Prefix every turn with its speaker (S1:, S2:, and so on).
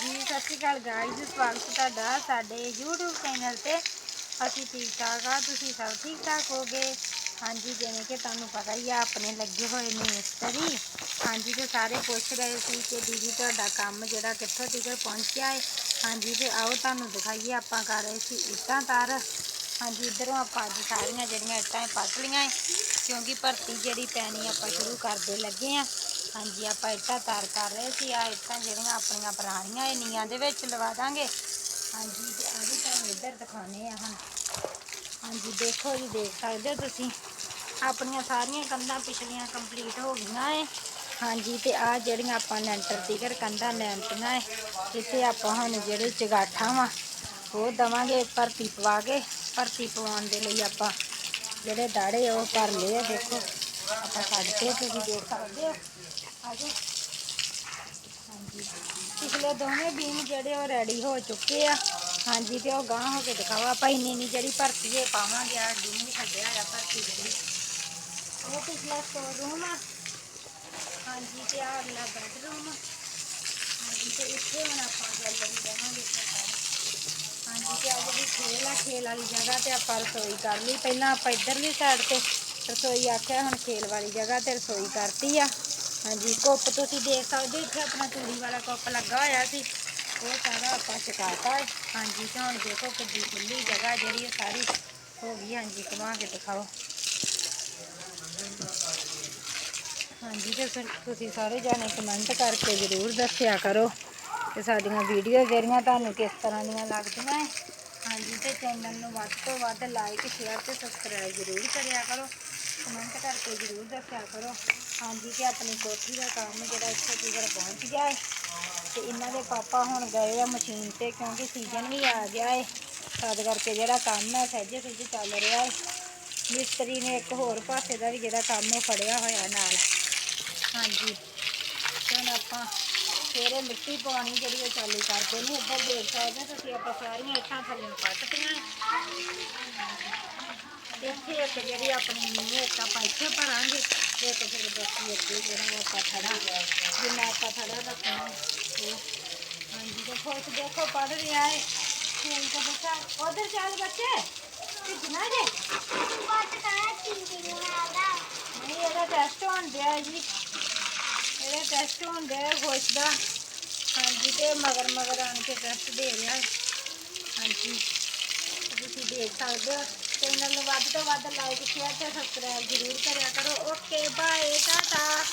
S1: ਹਾਂਜੀ, ਸਤਿ ਸ਼੍ਰੀ ਅਕਾਲ ਗਾਇਜ਼ ਸਵਾਗਤ ਤੁਹਾਡਾ ਸਾਡੇ YouTube ਚੈਨਲ ਤੇ। ਅਸੀਂ ਠੀਕ ਠਾਕ ਆ, ਤੁਸੀਂ ਸਭ ਠੀਕ ਠਾਕ ਹੋਗੇ? ਹਾਂਜੀ, ਜਿਵੇਂ ਕਿ ਤੁਹਾਨੂੰ ਪਤਾ ਹੀ ਆ, ਆਪਣੇ ਲੱਗੇ ਹੋਏ ਨੇ ਮਿਸਤਰੀ। ਹਾਂਜੀ, ਤੇ ਸਾਰੇ ਪੁੱਛ ਰਹੇ ਸੀ ਕਿ ਦੀਦੀ, ਤੁਹਾਡਾ ਕੰਮ ਜਿਹੜਾ ਕਿੱਥੋਂ ਤੱਕ ਪਹੁੰਚਿਆ ਹੈ ਹਾਂਜੀ, ਤੇ ਆਓ ਤੁਹਾਨੂੰ ਦਿਖਾਈਏ, ਆਪਾਂ ਕਰ ਰਹੇ ਸੀ ਇੱਟਾਂ ਤਾਰ। ਹਾਂਜੀ, ਇਧਰੋਂ ਆਪਾਂ ਅੱਜ ਸਾਰੀਆਂ ਜਿਹੜੀਆਂ ਇੱਟਾਂ ਇਹ ਪੱਟ ਲਈਆਂ ਏ, ਕਿਉਂਕਿ ਭਰਤੀ ਜਿਹੜੀ ਪੈਣੀ ਆਪਾਂ ਸ਼ੁਰੂ ਕਰਦੇ ਲੱਗੇ ਆ। ਹਾਂਜੀ, ਆਪਾਂ ਇੱਟਾਂ ਤਾਰ ਕਰ ਰਹੇ ਸੀ। ਆ ਇੱਟਾਂ ਜਿਹੜੀਆਂ ਆਪਣੀਆਂ ਪੁਰਾਣੀਆਂ, ਇਹ ਨੀਆਂ ਦੇ ਵਿੱਚ ਲਵਾ ਦਾਂਗੇ। ਹਾਂਜੀ, ਤੇ ਆ ਵੀ ਤੁਹਾਨੂੰ ਇੱਧਰ ਦਿਖਾਉਣੇ ਆ ਹੁਣ। ਹਾਂਜੀ, ਦੇਖੋ ਜੀ, ਦੇਖ ਸਕਦੇ ਹੋ ਤੁਸੀਂ। ਆਪਣੀਆਂ ਸਾਰੀਆਂ ਕੰਧਾਂ ਪਿਛਲੀਆਂ ਕੰਪਲੀਟ ਹੋ ਗਈਆਂ ਏ। ਹਾਂਜੀ, ਤੇ ਆ ਜਿਹੜੀਆਂ ਆਪਾਂ ਲੈਂਟਰ ਤੀਕਰ ਕੰਧਾਂ ਲੈਂਟੀਆਂ ਏ ਇੱਥੇ ਆਪਾਂ ਹੁਣ ਜਿਹੜੇ ਚਗਾਠਾਂ ਵਾ, ਉਹ ਦਵਾਂਗੇ, ਭਰਤੀ ਪਵਾ ਕੇ। ਭਰਤੀ ਪਵਾਉਣ ਦੇ ਲਈ ਆਪਾਂ ਜਿਹੜੇ ਦਾੜੇ ਉਹ ਕਰ ਲਏ ਆ, ਦੇਖੋ। ਆਪਾਂ ਛੱਡ ਕੇ ਤੁਸੀਂ ਦੇਖ ਸਕਦੇ ਹੋ। ਆਜੋ ਹਾਂਜੀ ਪਿਛਲੇ ਦੋਵੇਂ ਬੀਮ ਜਿਹੜੇ ਉਹ ਰੈਡੀ ਹੋ ਚੁੱਕੇ ਆ। ਹਾਂਜੀ, ਤੇ ਉਹ ਗਾਂ ਹੋ ਕੇ ਦਿਖਾਓ। ਆਪਾਂ ਇੰਨੀ ਇੰਨੀ ਜਿਹੜੀ ਭਰਤੀ ਹੈ ਪਾਵਾਂਗੇ ਆ ਬੀਮ ਵੀ ਛੱਡਿਆ ਆ ਭਰਤੀ ਜਿਹੜੀ। ਉਹ ਪਿਛਲਾ ਸਟੋਰ ਰੂਮ ਆ। ਹਾਂਜੀ, ਤੇ ਆ ਅਗਲਾ ਬੈਡਰੂਮ ਹਾਂਜੀ, ਤੇ ਇੱਥੇ ਹੁਣ ਆਪਾਂ ਗੈਲਰੀ ਦੇਵਾਂਗੇ ਹਾਂਜੀ, ਤੇ ਆ ਜਿਹੜੀ ਖੇਲ ਆ, ਖੇਲ ਵਾਲੀ ਜਗ੍ਹਾ ਤੇ ਆਪਾਂ ਰਸੋਈ ਕਰ ਲਈ। ਪਹਿਲਾਂ ਆਪਾਂ ਇੱਧਰਲੀ ਸਾਈਡ ਤੇ ਰਸੋਈ ਆਖਿਆ, ਹੁਣ ਖੇਲ ਵਾਲੀ ਜਗ੍ਹਾ ਤੇ ਰਸੋਈ ਕਰਤੀ ਆ। ਹਾਂਜੀ, ਕੁੱਪ ਤੁਸੀਂ ਦੇਖ ਸਕਦੇ ਇੱਥੇ ਆਪਣਾ ਤੂੜੀ ਵਾਲਾ ਕੁੱਪ ਲੱਗਾ ਹੋਇਆ ਸੀ। ਉਹ ਸਾਰਾ ਆਪਾਂ ਚਕਾਤਾ ਹੈ ਹਾਂਜੀ, ਤੇ ਹੁਣ ਦੇਖੋ ਕਿੱਡੀ ਖੁੱਲੀ ਜਗ੍ਹਾ ਜਿਹੜੀ ਉਹ ਸਾਰੀ ਹੋ ਗਈ। ਹਾਂਜੀ, ਘੁਮਾ ਕੇ ਦਿਖਾਓ। ਹਾਂਜੀ, ਤੇ ਫਿਰ ਤੁਸੀਂ ਸਾਰੇ ਜਾਣੇ ਕਮੈਂਟ ਕਰਕੇ ਜ਼ਰੂਰ ਦੱਸਿਆ ਕਰੋ ਕਿ ਸਾਡੀਆਂ ਵੀਡੀਓ ਜਿਹੜੀਆਂ ਤੁਹਾਨੂੰ ਕਿਸ ਤਰ੍ਹਾਂ ਦੀਆਂ ਲੱਗਦੀਆਂ ਹੈ ਹਾਂਜੀ, ਤੇ ਚੈਨਲ ਨੂੰ ਵੱਧ ਤੋਂ ਵੱਧ ਲਾਈਕ ਸ਼ੇਅਰ ਤੇ ਸਬਸਕ੍ਰਾਈਬ ਜ਼ਰੂਰ ਕਰਿਆ ਕਰੋ। ਕਮੈਂਟ ਕਰਕੇ ਜ਼ਰੂਰ ਦੱਸਿਆ ਕਰੋ। ਹਾਂਜੀ ਕਿ ਆਪਣੀ ਕੋਠੀ ਦਾ ਕੰਮ ਜਿਹੜਾ ਇੱਥੇ ਤੀਕਰ ਪਹੁੰਚ ਗਿਆ ਹੈ ਤੇ ਇਹਨਾਂ ਦੇ ਪਾਪਾ ਹੁਣ ਗਏ ਆ ਮਸ਼ੀਨ ਤੇ, ਕਿਉਂਕਿ ਸੀਜ਼ਨ ਵੀ ਆ ਗਿਆ ਹੈ ਤਦ ਕਰਕੇ ਜਿਹੜਾ ਕੰਮ ਹੈ ਸਹਿਜੇ ਸਹਿਜੇ ਚੱਲ ਰਿਹਾ ਹੈ ਮਿਸਤਰੀ ਨੇ ਇੱਕ ਹੋਰ ਪਾਸੇ ਦਾ ਵੀ ਜਿਹੜਾ ਕੰਮ ਉਹ ਫੜਿਆ ਹੋਇਆ ਨਾਲ। ਹਾਂਜੀ ਹੁਣ ਆਪਾਂ ਸਵੇਰੇ ਮਿੱਟੀ ਪਾਉਣੀ ਜਿਹੜੀ ਉਹ ਚਾਲੂ ਕਰਦੇ ਨੇ ਇੱਧਰ ਦੇਖ ਸਕਦੇ ਹੋ ਤੁਸੀਂ ਆਪਾਂ ਸਾਰੀਆਂ ਇੱਟਾਂ ਥੱਲੇ ਪੱਟਤੀਆਂ ਇੱਥੇ ਇੱਕ ਜਿਹੜੀ ਆਪਣੀ ਨੀਂਹ ਇੱਕ ਆਪਾਂ ਇੱਥੇ ਭਰਾਂਗੇ ਇੱਕ ਫਿਰ ਬਾਕੀ ਅੱਗੇ ਜਿਹੜਾ ਉਹ ਆਪਾਂ ਖੜਾ ਜਿੰਨਾ ਆਪਾਂ ਖੜਾ ਰੱਖਣਾ ਉਹ ਹਾਂਜੀ ਦੇਖੋ ਇਸ ਦੇਖੋ ਪੜ ਰਿਹਾ ਹੈ ਖੇਲ ਕੇ ਬੱਚਾ ਉਧਰ ਚੱਲ ਬੱਚੇ ਭਿੱਜਣਾ ਜੇ। ਨਹੀਂ ਇਹਦਾ ਟੈਸਟ ਹੋਣ ਡਿਆ ਹੈ ਜੀ। ਇਹਦਾ ਟੈਸਟ ਹੋਣ ਡਿਆ ਖੁਸ਼ ਦਾ। ਹਾਂਜੀ, ਤੇ ਮਗਰ ਮਗਰ ਆਣ ਕੇ ਟੈਸਟ ਦੇ ਰਿਹਾ ਹਾਂਜੀ, ਤੁਸੀਂ ਦੇਖ ਸਕਦੇ ਹੋ। ਚੈਨਲ ਨੂੰ ਵੱਧ ਤੋਂ ਵੱਧ ਲਾਈਕ ਸ਼ੇਅਰ ਤੇ ਸਬਸਕ੍ਰਾਈਬ ਜ਼ਰੂਰ ਕਰਿਆ ਕਰੋ। Okay bye Tata